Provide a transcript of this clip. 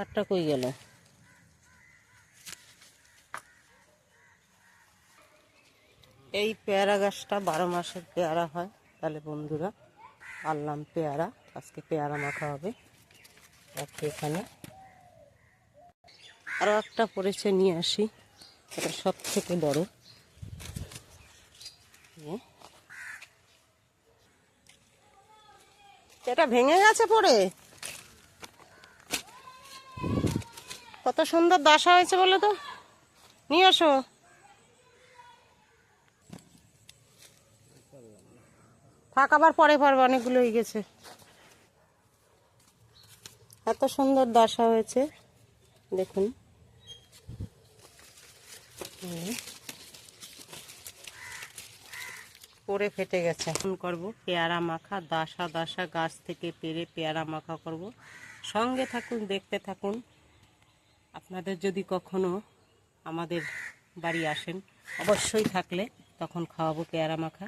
আটটা কই গেল? এই পেয়ারা গাছটা বারো মাসের পেয়ারা হয়, তাহলে বন্ধুরা আনলাম পেয়ারা, আজকে পেয়ারা মাখা হবে। এখানে। আরও একটা পড়েছে নিয়ে আসি, এটা সব থেকে বড়। এটা ভেঙে গেছে পড়ে? কত সুন্দর দশা হয়েছে বলে তো? নিয়ে আসো। থাক, আবার পরে পারব, অনেকগুলো হয়ে গেছে। এত সুন্দর দশা হয়েছে। দেখুন। পরে ফেটে গেছে। এখন করব পেয়ারা মাখা দাসা দাসা গাছ থেকে পেরে পেয়ারা মাখা করব। সঙ্গে থাকুন, দেখতে থাকুন। আপনাদের যদি কখনো আমাদের বাড়ি আসেন অবশ্যই থাকলে তখন খাওয়াবো পেয়ারা মাখা।